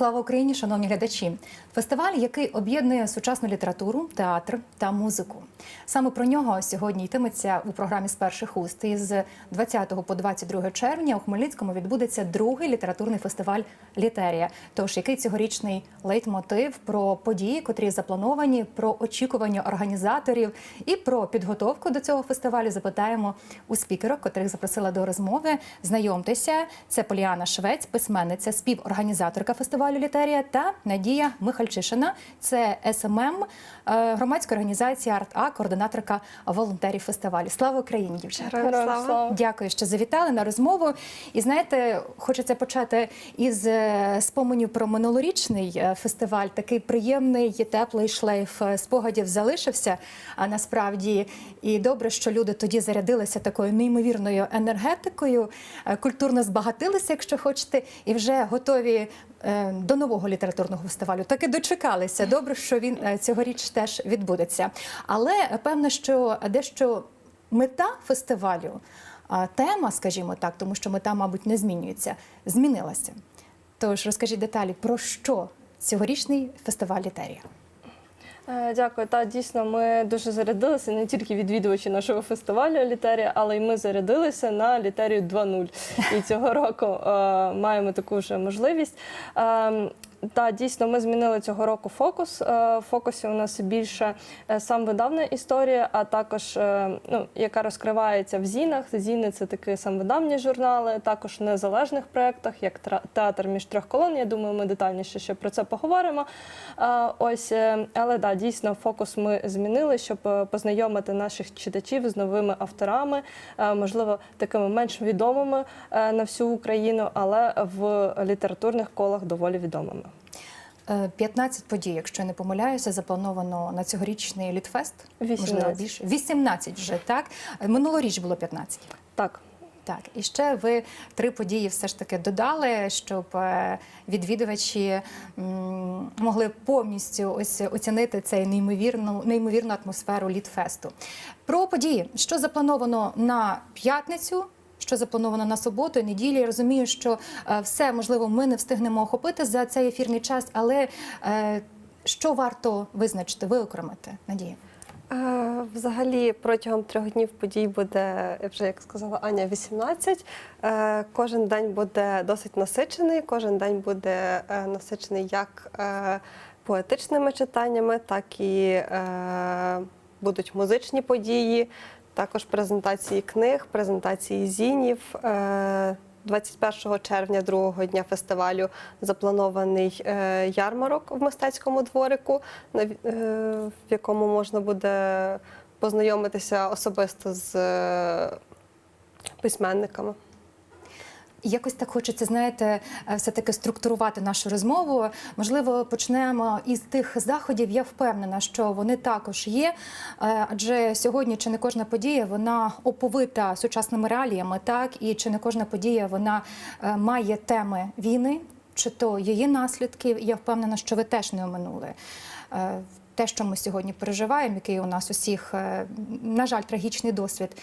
Слава Україні, шановні глядачі! Фестиваль, який об'єднує сучасну літературу, театр та музику. Саме про нього сьогодні йтиметься у програмі з перших уст. І з 20 по 22 червня у Хмельницькому відбудеться другий літературний фестиваль Літерія. Тож який цьогорічний лейтмотив про події, котрі заплановані, про очікування організаторів і про підготовку до цього фестивалю запитаємо у спікерок, котрих запросила до розмови. Знайомтеся, це Поліана Швець, письменниця, співорганізаторка фестивалю Літерія та Надія Михальчишина. Це СММ е, громадської організації Арт-А, координаторка волонтерів фестивалю. Слава Україні, дівчата! Слава. Дякую, що завітали на розмову. І знаєте, хочеться почати із е, споменів про минулорічний е, фестиваль. Такий приємний, теплий шлейф спогадів залишився. А насправді і добре, що люди тоді зарядилися такою неймовірною енергетикою, культурно збагатилися, якщо хочете, і вже готові. Е, До нового літературного фестивалю таки дочекалися. Добре, що він е, цьогоріч теж відбудеться. Але е, певно, що дещо мета фестивалю, тема, скажімо так, тому що мета, мабуть, не змінюється, змінилася. Тож розкажіть деталі, про що цьогорічний фестиваль Літерія? Е, Дякую. Та дійсно ми дуже зарядилися не тільки відвідувачі нашого фестивалю Літерія, але й ми зарядилися на Літерію 2.0. І цього року е, маємо таку вже можливість. Е, та дійсно ми змінили цього року фокус. Е, В фокусі у нас більше е, сам видавна історія, а також е, ну, яка розкривається в зінах. Зіни це такі самвидавні журнали, також в незалежних проєктах, як театр між трьох колон. Я думаю, ми детальніше ще про це поговоримо. Ось, але да, дійсно фокус ми змінили, щоб познайомити наших читачів з новими авторами, можливо, такими менш відомими на всю Україну, але в літературних колах доволі відомими. Е, 15 подій, якщо я не помиляюся, заплановано на цьогорічний літфест. Можливо, 18. більше. 18 вже, так? Е, Минулоріч було 15. Так. Так, і ще ви три події все ж таки додали, щоб е, відвідувачі могли повністю ось оцінити цей неймовірну неймовірну атмосферу літфесту. Про події, що заплановано на п'ятницю. Що заплановано на суботу і неділю. Я розумію, що е, все можливо ми не встигнемо охопити за цей ефірний час, але е, що варто визначити, виокремити, Надія? Е, Взагалі протягом трьох днів подій буде, вже як сказала Аня, 18. Е, Кожен день буде досить насичений. Кожен день буде насичений як поетичними читаннями, так і будуть музичні події, також презентації книг, презентації зінів. Е, 21 червня, другого дня фестивалю, запланований е, ярмарок в мистецькому дворику, е, в якому можна буде познайомитися особисто з е, письменниками. Якось так хочеться, знаєте, е, все-таки структурувати нашу розмову. Можливо, почнемо із тих заходів. Я впевнена, що вони також є. Е, Адже сьогодні чи не кожна подія вона оповита сучасними реаліями, так і чи не кожна подія вона е, має теми війни, чи то її наслідки. Я впевнена, що ви теж не оминули. Те, що ми сьогодні переживаємо, який у нас усіх, на жаль, трагічний досвід.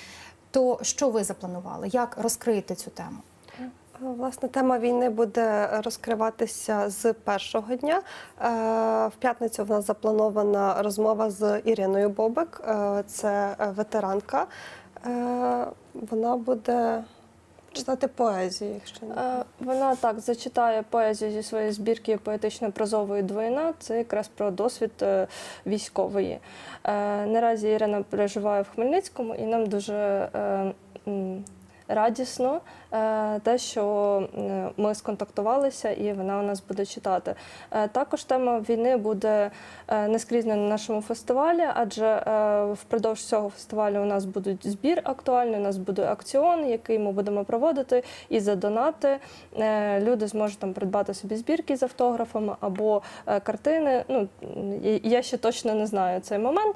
То що ви запланували? Як розкрити цю тему? Власне, тема війни буде розкриватися з першого дня. Е, В п'ятницю в нас запланована розмова з Іриною Бобик. Е, Це е, ветеранка. Вона буде читати поезію, якщо не Вона так зачитає поезію зі своєї збірки поетично-прозової двоїна. Це якраз про досвід військової. Наразі Ірина переживає в Хмельницькому, і нам дуже радісно е, те, що ми сконтактувалися, і вона у нас буде читати. Е, Також тема війни буде е, нескрізна на нашому фестивалі, адже впродовж цього фестивалю у нас будуть збір актуальний, у нас буде акціон, який ми будемо проводити, і за донати люди зможуть там придбати собі збірки з автографами або картини. Ну я ще точно не знаю цей момент.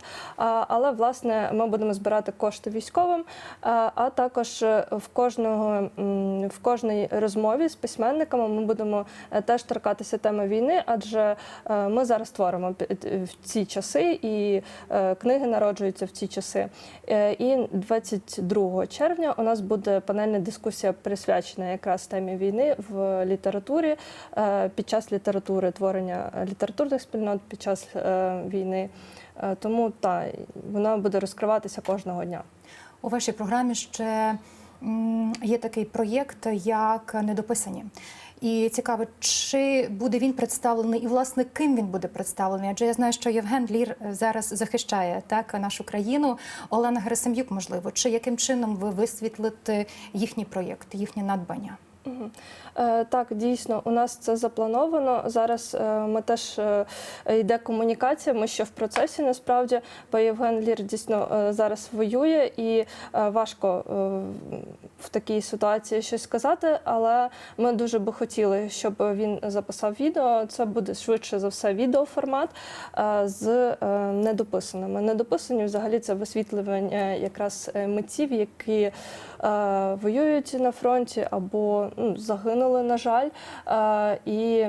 Але власне ми будемо збирати кошти військовим, а, також в кожного в кожній розмові з письменниками ми будемо е, теж торкатися теми війни, адже е, ми зараз творимо в ці часи, і е, книги народжуються в ці часи. І 22 червня у нас буде панельна дискусія присвячена якраз темі війни в літературі під час літератури, творення літературних спільнот під час війни. Тому та вона буде розкриватися кожного дня. У вашій програмі ще є такий проєкт, як недописані. І цікаво, чи буде він представлений, і власне ким він буде представлений? Адже я знаю, що Євген Лір зараз захищає так нашу країну. Олена Герасим'юк, можливо, чи яким чином ви висвітлите їхній проєкт, їхнє надбання? Е, Так, дійсно, у нас це заплановано. Зараз е, ми теж е, йде комунікація. Ми ще в процесі насправді, бо Євген Лір дійсно зараз воює і важко в такій ситуації щось сказати. Але ми дуже би хотіли, щоб він записав відео. Це буде швидше за все відеоформат з недописаними. Недописані взагалі це висвітлювання якраз митців, які воюють на фронті або загинули, на жаль, е, і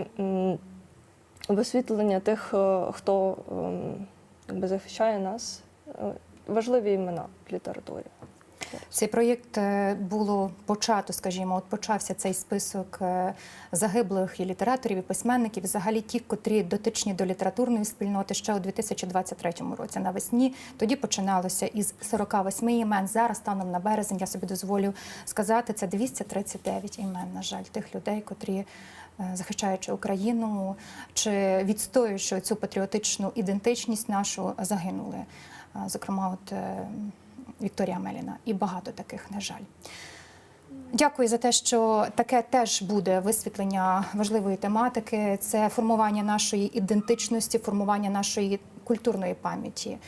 висвітлення тих, е, хто ем, захищає нас. Е, Важливі імена в літературі. Цей проєкт е, було почато, скажімо, от почався цей список е, загиблих і літераторів, і письменників, взагалі ті, котрі дотичні до літературної спільноти ще у 2023 році навесні. Тоді починалося із 48 імен. Зараз станом на березень я собі дозволю сказати, це 239 імен. На жаль, тих людей, котрі. е, Захищаючи Україну чи відстоюючи цю патріотичну ідентичність нашу, загинули. Зокрема, от Вікторія Меліна і багато таких, на жаль. Дякую за те, що таке теж буде висвітлення важливої тематики. Це формування нашої ідентичності, формування нашої культурної пам'яті.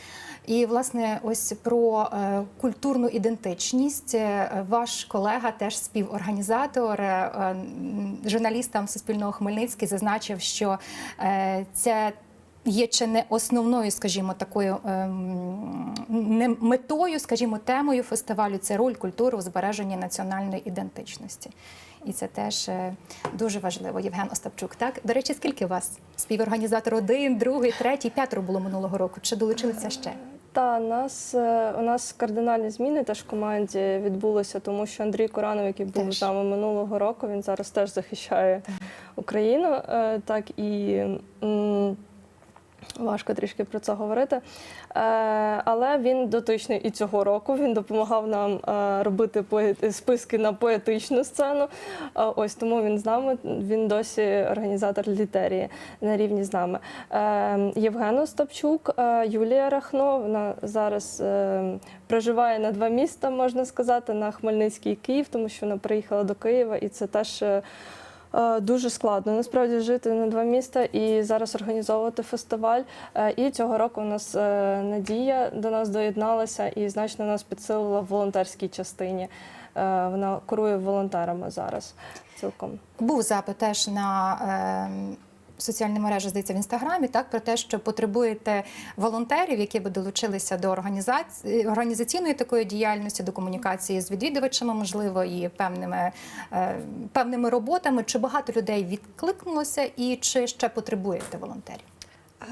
І, власне, ось про е, культурну ідентичність е, ваш колега, теж співорганізатор, е, м, журналістам Суспільного Хмельницький зазначив, що це є чи не основною, скажімо, такою ем, не метою, скажімо, темою фестивалю це роль культури у збереженні національної ідентичності. І це теж е, дуже важливо. Євген Остапчук. Так до речі, скільки вас співорганізатор один, другий, третій, п'ятеро було минулого року? Чи долучилися ще? Та нас е, у нас кардинальні зміни теж в команді відбулися, тому що Андрій Коранов, який був з нами минулого року, він зараз теж захищає Україну. е, Так і важко трішки про це говорити. Е, Але він дотичний і цього року. Він допомагав нам е, робити списки на поетичну сцену. Е, Ось тому він з нами. Він досі організатор літерії на рівні з нами. Євген Остапчук, Юлія Рахно. Вона зараз проживає на два міста, можна сказати, на Хмельницький Київ, тому що вона приїхала до Києва, і це теж. Е, Дуже складно насправді жити на два міста і зараз організовувати фестиваль. Е, І цього року у нас е, Надія до нас доєдналася і значно нас підсилила в волонтерській частині. Вона керує волонтерами зараз цілком. Був запит теж на ем, соціальні мережі, здається, в інстаграмі, так про те, що потребуєте волонтерів, які би долучилися до організації організаційної такої діяльності, до комунікації з відвідувачами, можливо, і певними, е, певними роботами. Чи багато людей відкликнулося, і чи ще потребуєте волонтерів?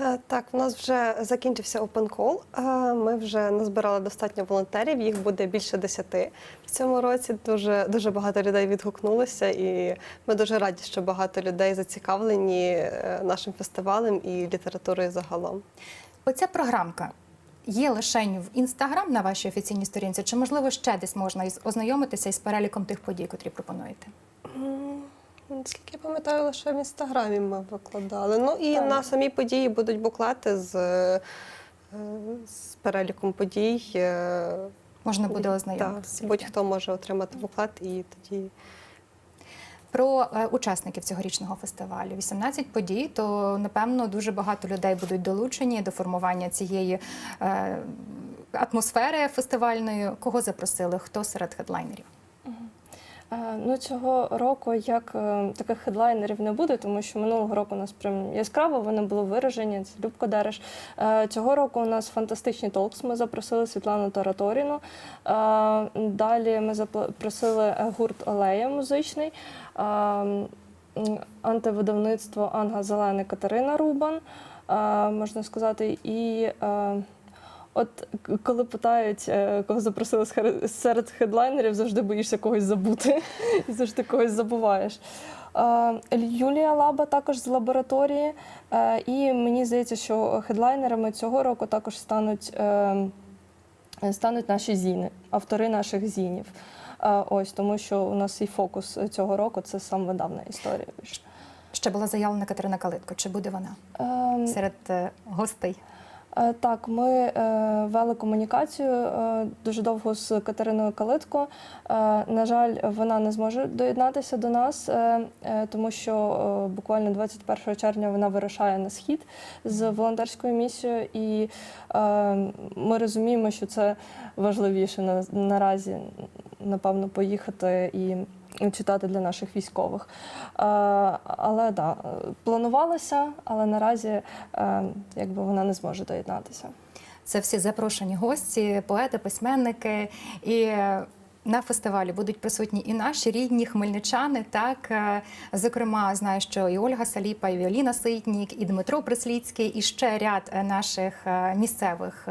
Е, Так, в нас вже закінчився open call. Е, Ми вже назбирали достатньо волонтерів. Їх буде більше десяти в цьому році. Дуже дуже багато людей відгукнулося, і ми дуже раді, що багато людей зацікавлені е, нашим фестивалем і літературою загалом. Оця програмка. Є лише в інстаграм на вашій офіційній сторінці, чи можливо ще десь можна ознайомитися із переліком тих подій, котрі пропонуєте? Наскільки я пам'ятаю, лише в інстаграмі ми викладали. Ну і Так. на самій події будуть буклети з, е, з переліком подій. е, Можна буде Так, ознайомитися. будь-хто може отримати буклет і тоді. Про е, учасників цьогорічного фестивалю 18 подій, то напевно дуже багато людей будуть долучені до формування цієї атмосфери фестивальної. Кого запросили? Хто серед хедлайнерів? Е, Ну, цього року як е, таких хедлайнерів не буде, тому що минулого року у нас прям яскраво вони були виражені. Це Любко Дереш. Е, Цього року у нас фантастичні толкс. Ми запросили Світлану Тараторіну. Далі ми запросили гурт Алея музичний, антивидавництво Анга Зелений Катерина Рубан, можна сказати, і. От коли питають, е, кого запросили серед хедлайнерів, завжди боїшся когось забути і завжди когось забуваєш. Юлія Лаба також з лабораторії. Е, І мені здається, що хедлайнерами цього року також стануть, е, стануть наші зіни, автори наших зінів. Ось тому, що у нас і фокус цього року це сам видавна історія. Ще була заявлена Катерина Калитко. Чи буде вона Ем, серед гостей? Е, Так, ми е, вели комунікацію е, дуже довго з Катериною Калитко. На жаль, вона не зможе доєднатися до нас, тому що буквально 21 червня вона вирушає на схід з волонтерською місією, і ми розуміємо, що це важливіше на, наразі, напевно, поїхати і. Читати для наших військових. Е, але да, планувалося, але наразі е, якби вона не зможе доєднатися. Це всі запрошені гості, поети, письменники. І на фестивалі будуть присутні і наші рідні хмельничани. Так, Е, зокрема, знаю, що і Ольга Саліпа, і Віоліна Ситнік, і Дмитро Присліцький, і ще ряд е, наших е, місцевих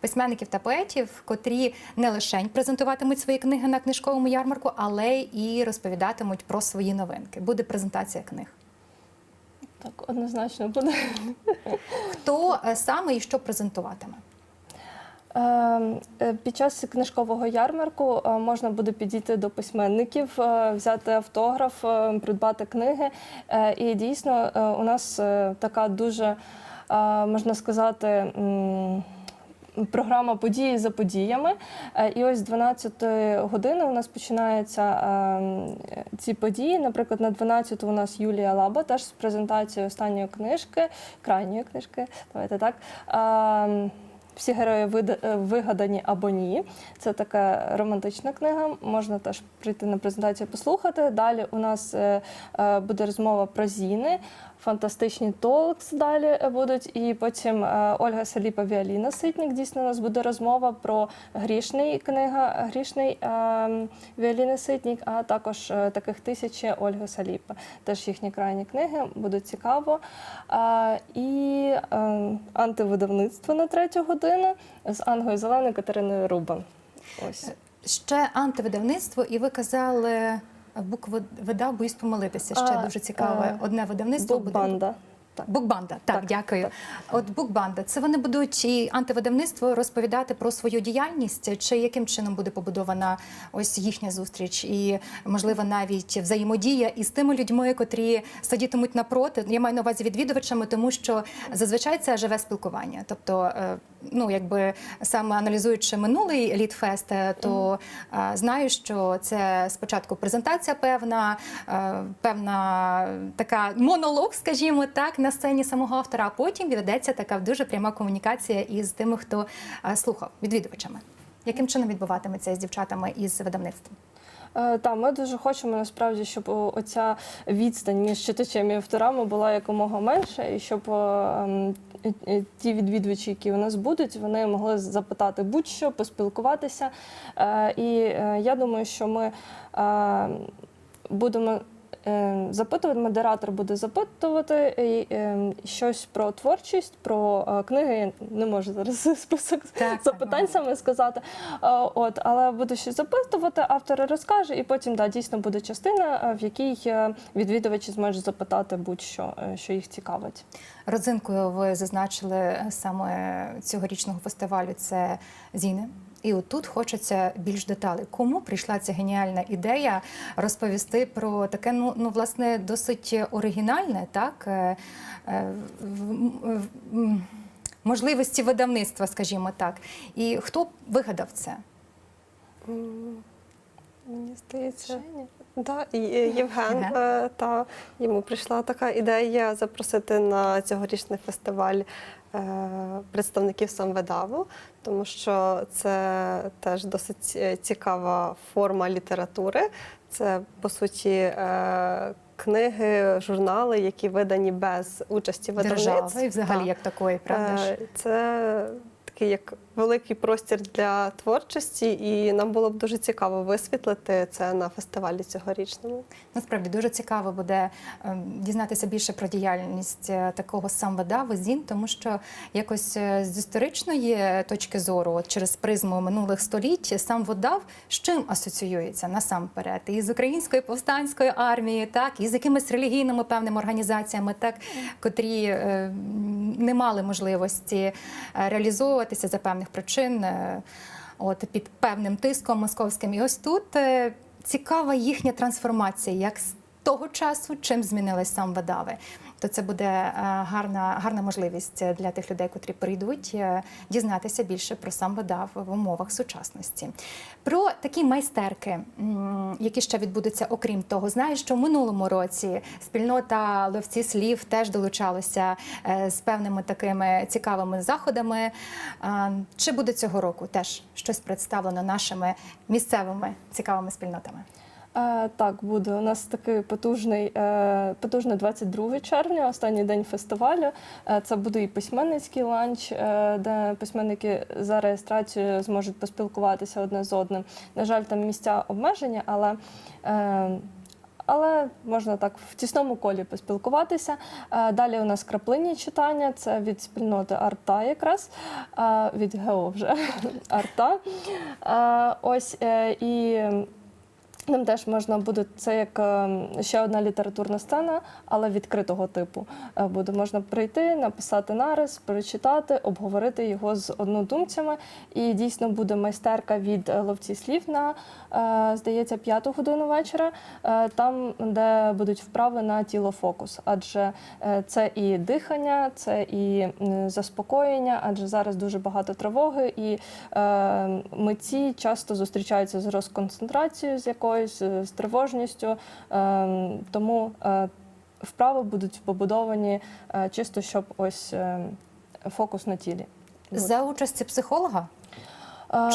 письменників та поетів, котрі не лише презентуватимуть свої книги на книжковому ярмарку, але і розповідатимуть про свої новинки. Буде презентація книг. Так, однозначно буде. Хто саме і що презентуватиме? Е, е, Під час книжкового ярмарку е, можна буде підійти до письменників, е, взяти автограф, придбати книги. І дійсно у нас така дуже, можна сказати, Програма події за подіями. І ось з 12 години у нас починаються е, ці події. Наприклад, на 12 у нас Юлія Лаба, теж з презентацією останньої книжки, крайньої книжки. Давайте так. Всі герої е, вигадані або ні. Це така романтична книга. Можна теж прийти на презентацію послухати. Далі у нас е, е, буде розмова про зіни, фантастичні толкс далі е, будуть. І потім е, Ольга Саліпа Віаліна Ситник. Дійсно, у нас буде розмова про грішний книга, грішний е, Віаліни Ситник, а також е, таких тисячі Ольги Саліпа. Теж їхні крайні книги буде цікаво. І е, антивидавництво на третю годину з Ангою Зеленою Катериною Рубан. Ось. Ще антивидавництво, і ви казали букви видав, боюсь помилитися. Ще А, дуже цікаве е, одне видавництво буде. Банда. Букбанда, так, Так, дякую. так. От букбанда, це вони будуть і антивидавництво розповідати про свою діяльність, чи яким чином буде побудована ось їхня зустріч, і можливо навіть взаємодія із тими людьми, котрі сидітимуть напроти. Я маю на увазі відвідувачами, тому що зазвичай це живе спілкування. Тобто, е, ну якби саме аналізуючи минулий літфест, е, то е, знаю, що це спочатку презентація певна, певна така монолог, скажімо так, на сцені самого автора, а потім відведеться така дуже пряма комунікація із тими, хто е, слухав відвідувачами. Яким чином відбуватиметься з дівчатами із видавництвом? Е, Та ми дуже хочемо насправді, щоб оця відстань між читачем і авторами була якомога менша, і щоб е, ем, е, е, ті відвідувачі, які у нас будуть, вони могли запитати будь-що, поспілкуватися. Е, І е, я думаю, що ми е, будемо. Е, Запитувати, модератор буде запитувати і, е, щось про творчість, про е, книги. Я не можу зараз список так, запитань так. саме сказати. Е, От, але буду щось запитувати, автор розкаже, і потім да, дійсно буде частина, в якій відвідувачі зможуть запитати будь-що, що їх цікавить. Родзинкою ви зазначили саме цьогорічного фестивалю це зіни. І отут хочеться більш деталей. Кому прийшла ця геніальна ідея розповісти про таке, ну, ну власне, досить оригінальне, так е, е, можливості видавництва, скажімо так. І хто вигадав це? Мені здається. Да, Євген, Євген. е, та йому прийшла така ідея запросити на цьогорічний фестиваль представників самведаву, тому що це теж досить е, цікава форма літератури. Це по суті е, книги, журнали, які видані без участі видавниць. Держави і взагалі Так. як такої, правда ж? Е, Це такий як великий простір для творчості, і нам було б дуже цікаво висвітлити це на фестивалі цьогорічному. Насправді дуже цікаво буде ем, дізнатися більше про діяльність е, такого самведави ЗІН, тому що якось е, з історичної точки зору, от через призму минулих століть, сам водав з чим асоціюється насамперед? І з українською повстанською армією, так і з якимись релігійними певними організаціями, так котрі е, не мали можливості е, реалізовуватися за певних причин. е, От під певним тиском московським. І ось тут е, цікава їхня трансформація, як того часу, чим змінились сам видави. То це буде е, гарна, гарна можливість для тих людей, котрі прийдуть, е, дізнатися більше про сам видав в умовах сучасності. Про такі майстерки, які ще відбудуться, окрім того, знаю, що в минулому році спільнота ловці слів теж долучалася е, з певними такими цікавими заходами. Чи буде цього року теж щось представлено нашими місцевими цікавими спільнотами? Е, так, буде. У нас такий потужний, е, потужний 22 червня, останній день фестивалю. Е, це буде і письменницький ланч, де письменники за реєстрацією зможуть поспілкуватися одне з одним. На жаль, там місця обмежені, але. Але можна так в тісному колі поспілкуватися. Далі у нас краплинні читання, це від спільноти Арта якраз, від ГЕО вже Арта. Ось і Ним теж можна буде це як е, ще одна літературна сцена, але відкритого типу. Е, Буде можна прийти, написати нарис, перечитати, обговорити його з однодумцями. І дійсно буде майстерка від е, ловці слів на здається п'яту годину вечора, там, де будуть вправи на тілофокус. Адже е, це і дихання, це і заспокоєння, адже зараз дуже багато тривоги, і митці часто зустрічаються з розконцентрацією з якоюсь, з тривожністю. Е, тому е, вправи будуть побудовані е, чисто, щоб ось е, фокус на тілі. За участі психолога?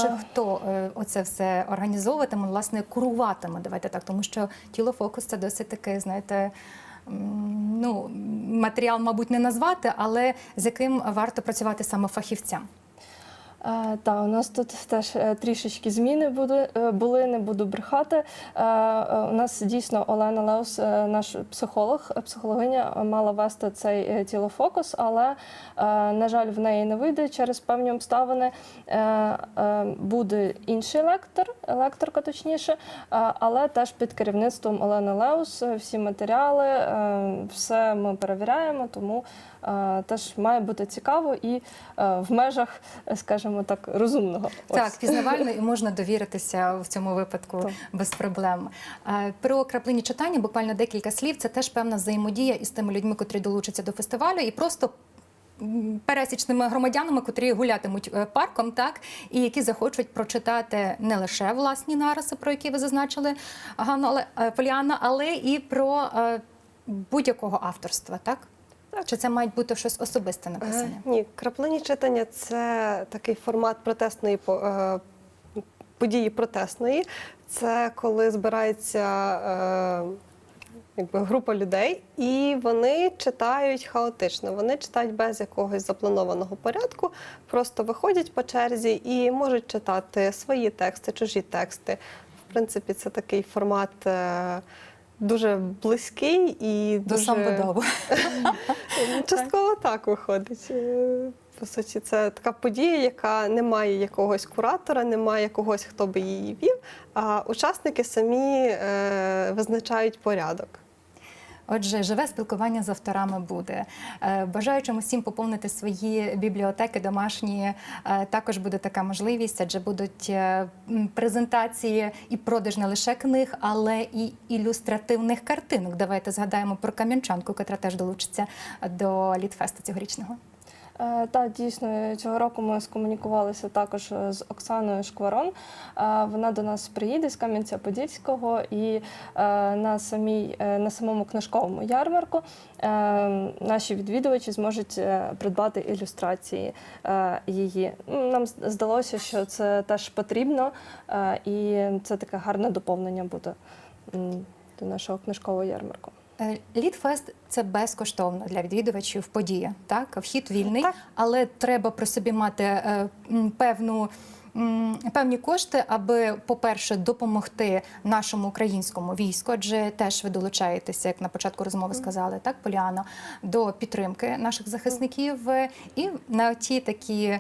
Чи хто оце все організовуватиме, власне, куруватиме? Давайте так, тому що тілофокус це досить таке, знаєте. Ну, матеріал, мабуть, не назвати, але з яким варто працювати саме фахівцям. Та у нас тут теж е, трішечки зміни були, е, не буду брехати. Е, У нас дійсно Олена Леус, наш психолог, психологиня, мала вести цей тілофокус, але, на жаль, в неї не вийде через певні обставини. Буде інший лектор, лекторка точніше, але теж під керівництвом Олени Леус всі матеріали, все ми перевіряємо, тому теж має бути цікаво і е, в межах, скажімо так, розумного. Так, Ось. пізнавально і можна довіритися в цьому випадку Так. без проблем. Про краплині читання буквально декілька слів. Це теж певна взаємодія із тими людьми, котрі долучаться до фестивалю, і просто. Пересічними громадянами, котрі гулятимуть е, парком, так і які захочуть прочитати не лише власні нариси, про які ви зазначили, Ганна, е, але і про будь-якого авторства, так? Чи це має бути щось особисте написане? Е, Ні, краплині читання це такий формат протестної е, події протестної. Це коли збирається е, якби, група людей, і вони читають хаотично. Вони читають без якогось запланованого порядку, просто виходять по черзі і можуть читати свої тексти, чужі тексти. В принципі, це такий формат. Дуже близький і До дуже... Ну, Частково так виходить. Е, По суті, це така подія, яка не має якогось куратора, немає когось, хто би її вів. А учасники самі е, визначають порядок. Отже, живе спілкування з авторами буде. Е, Бажаючим усім поповнити свої бібліотеки домашні. е, Також буде така можливість, адже будуть е, презентації і продаж не лише книг, але і ілюстративних картинок. Давайте згадаємо про кам'янчанку, яка теж долучиться до літфесту цьогорічного. Е, Та дійсно цього року ми скомунікувалися також е, з Оксаною Шкварон. Е, Вона до нас приїде з Кам'янця-Подільського і на самій на самому книжковому ярмарку наші відвідувачі зможуть придбати ілюстрації її. Ну, Нам здалося, що це теж потрібно, і це таке гарне доповнення буде до нашого книжкового ярмарку. Е, Літфест це безкоштовно для відвідувачів подія. Так, вхід вільний, Так. але треба при собі мати е, певну. Певні кошти, аби, по-перше, допомогти нашому українському війську, адже теж ви долучаєтеся, як на початку розмови сказали, так, Поліано, до підтримки наших захисників. І на ті такі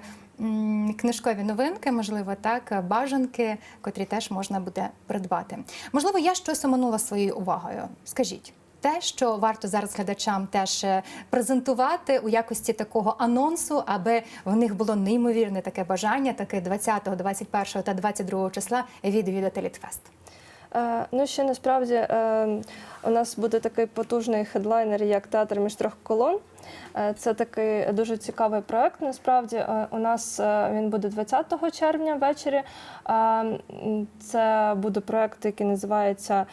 книжкові новинки, можливо, так, бажанки, котрі теж можна буде придбати. Можливо, я щось оминула своєю увагою. Скажіть. Те, що варто зараз глядачам теж е, презентувати у якості такого анонсу, аби в них було неймовірне таке бажання, таке 20, 21 та 22 числа відвідати Літфест. Е, Ну, ще насправді е, у нас буде такий потужний хедлайнер, як театр між трьох колон. Це такий дуже цікавий проект. Насправді у нас він буде 20 червня ввечері. Це буде проект, який називається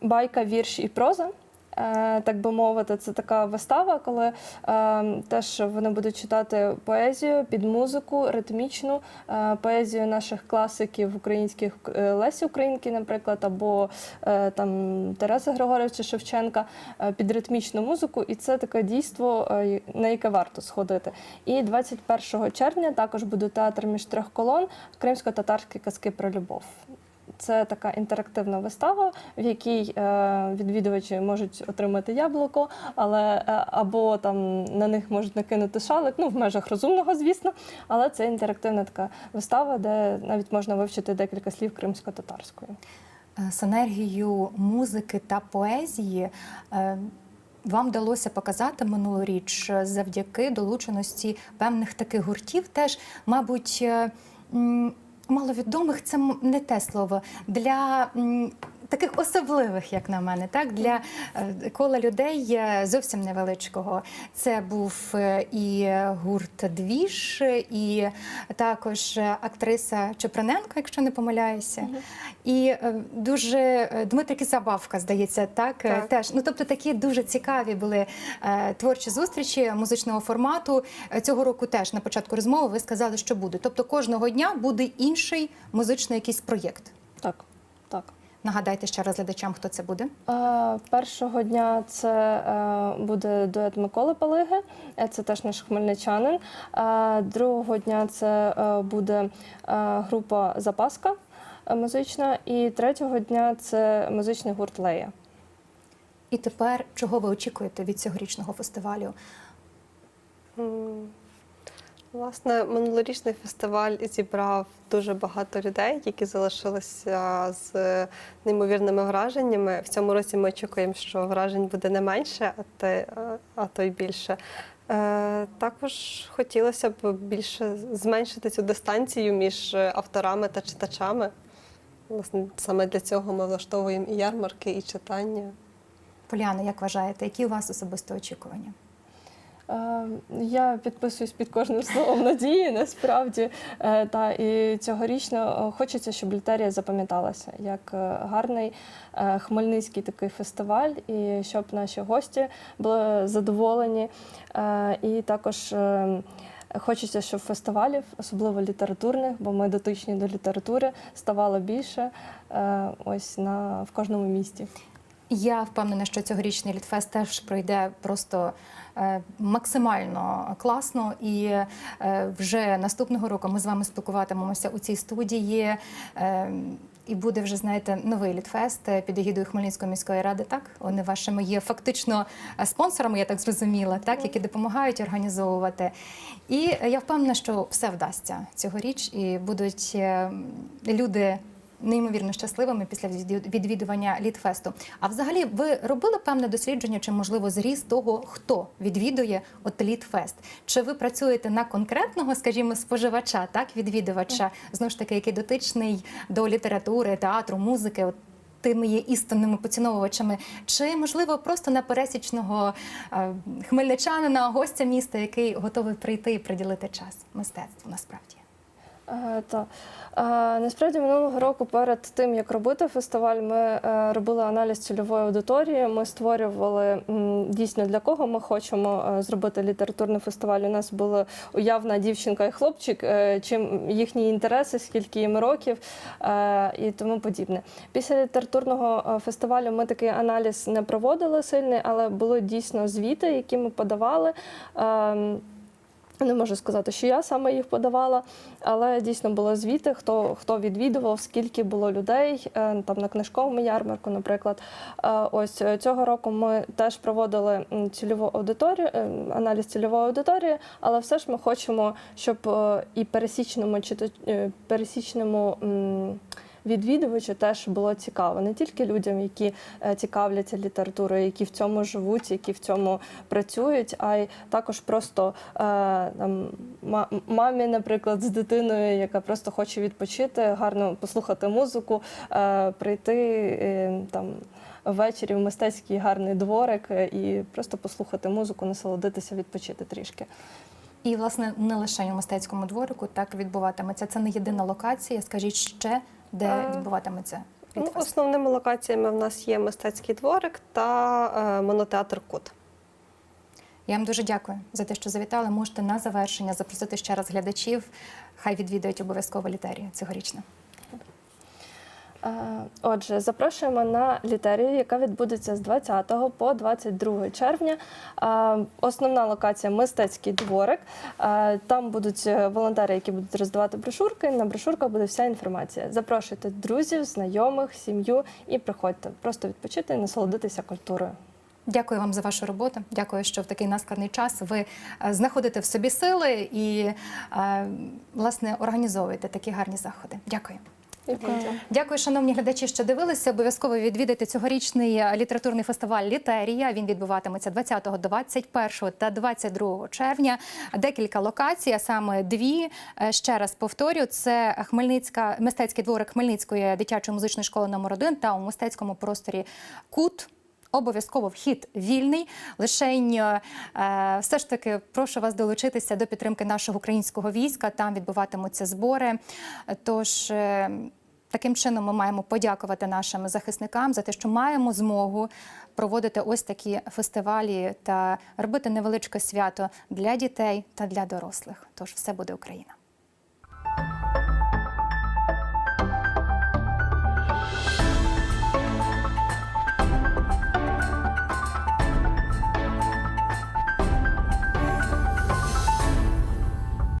Байка, вірш і проза. Е, Так би мовити, це така вистава, коли е, теж вони будуть читати поезію під музику, ритмічну е, поезію наших класиків українських е, Лесі Українки, наприклад, або е, там Тереси Григоровича Шевченка е, під ритмічну музику. І це таке дійство, е, на яке варто сходити. І 21 червня також буде театр між трьох колон Кримсько-татарські казки про любов. Це така інтерактивна вистава, в якій е, відвідувачі можуть отримати яблуко, але е, або там на них можуть накинути шалик, ну в межах розумного, звісно. Але це інтерактивна така вистава, де навіть можна вивчити декілька слів кримсько-татарською. Е, Синергію музики та поезії е, вам вдалося показати минулоріч е, завдяки долученості певних таких гуртів. Теж, мабуть, е, маловідомих це не те слово для. Таких особливих, як на мене, так для е, кола людей зовсім невеличкого. Це був е, і гурт Двіж, і також актриса Чепраненко, якщо не помиляюся. І е, дуже Дмитрик Забавка, здається, так, Так. теж. Ну тобто такі дуже цікаві були творчі зустрічі музичного формату. Цього року теж на початку розмови ви сказали, що буде. Тобто кожного дня буде інший музичний якийсь проєкт. Так, так. Нагадайте ще раз глядачам, хто це буде. Е, Першого дня це е, буде дует Миколи Палиги, е, це теж наш хмельничанин. Другого дня це буде група Запаска музична. І третього дня це музичний гурт Лея. І тепер чого ви очікуєте від цьогорічного фестивалю? Власне, минулорічний фестиваль зібрав дуже багато людей, які залишилися з неймовірними враженнями. В цьому році ми очікуємо, що вражень буде не менше, а то й більше. Е, Також хотілося б більше зменшити цю дистанцію між авторами та читачами. Власне, саме для цього ми влаштовуємо і ярмарки, і читання. Поляна, як вважаєте, які у вас особисто очікування? Е, Я підписуюсь під кожним словом надії, насправді. Е, Та і цьогорічно е, хочеться, щоб літерія запам'яталася як гарний хмельницький такий фестиваль, і щоб наші гості були задоволені. І також. Хочеться, щоб фестивалів, особливо літературних, бо ми дотичні до літератури, ставало більше ось на в кожному місті. Я впевнена, що цьогорічний літфест теж пройде просто е, максимально класно. І е, вже наступного року ми з вами спілкуватимемося у цій студії. Е, і буде вже, знаєте, новий літфест під егідою Хмельницької міської ради. Так, вони вашими є фактично спонсорами, я так зрозуміла, так, які допомагають організовувати. І я впевнена, що все вдасться цьогоріч, і будуть люди неймовірно щасливими після відвідування літфесту. А взагалі, ви робили певне дослідження, чи можливо зріс того, хто відвідує от літфест? Чи ви працюєте на конкретного, скажімо, споживача, так відвідувача, знову ж таки, який дотичний до літератури, театру, музики? От тими є істинними поціновувачами, чи можливо просто на пересічного е, хмельничанина, гостя міста, який готовий прийти і приділити час мистецтву насправді. Е, Та Е, насправді минулого року, перед тим як робити фестиваль, ми е, робили аналіз цільової аудиторії. Ми створювали дійсно для кого ми хочемо зробити літературний фестиваль. У нас була уявна дівчинка і хлопчик, чим їхні інтереси, скільки їм років і тому подібне. Після літературного фестивалю ми такий аналіз не проводили сильний, але були дійсно звіти, які ми подавали. Не можу сказати, що я саме їх подавала, але дійсно були звіти, хто, хто відвідував, скільки було людей е, там на книжковому ярмарку, наприклад. Е, Ось е, цього року ми теж проводили цільову аудиторію, аналіз цільової аудиторії, але все ж ми хочемо, щоб і пересічному е, пересічному. Відвідувачу теж було цікаво не тільки людям, які е, цікавляться літературою, які в цьому живуть, які в цьому працюють, а й також просто е, там мамі, наприклад, з дитиною, яка просто хоче відпочити, гарно послухати музику, е, прийти там. Ввечері в мистецький гарний дворик і просто послухати музику, насолодитися, відпочити трішки. І, власне, не лише у мистецькому дворику так відбуватиметься. Це не єдина локація. Скажіть ще, де Е, відбуватиметься Ну, основними локаціями в нас є мистецький дворик та е, монотеатр Кут. Я вам дуже дякую за те, що завітали. Можете на завершення запросити ще раз глядачів. Хай відвідують обов'язково літерію цьогорічну. Е, Отже, запрошуємо на літерію, яка відбудеться з 20 по 22 червня. Е, Основна локація мистецький дворик. Е, Там будуть волонтери, які будуть роздавати брошурки. На брошурках буде вся інформація. Запрошуйте друзів, знайомих, сім'ю і приходьте. Просто відпочити і насолодитися культурою. Дякую вам за вашу роботу. Дякую, що в такий наскладний час ви знаходите в собі сили і власне організовуєте такі гарні заходи. Дякую. Дякую. Дякую, шановні глядачі, що дивилися. Обов'язково відвідайте цьогорічний е, літературний фестиваль Літерія. Він відбуватиметься 20, 21 та 22 червня. Декілька локацій, а саме дві. Е, Ще раз повторю: це Хмельницька мистецький дворик Хмельницької дитячої музичної школи номер 1 та у мистецькому просторі Кут. Обов'язково вхід вільний. Лишень е, все ж таки прошу вас долучитися до підтримки нашого українського війська. Там відбуватимуться збори. Тож е, таким чином ми маємо подякувати нашим захисникам за те, що маємо змогу проводити ось такі фестивалі та робити невеличке свято для дітей та для дорослих. Тож все буде Україна.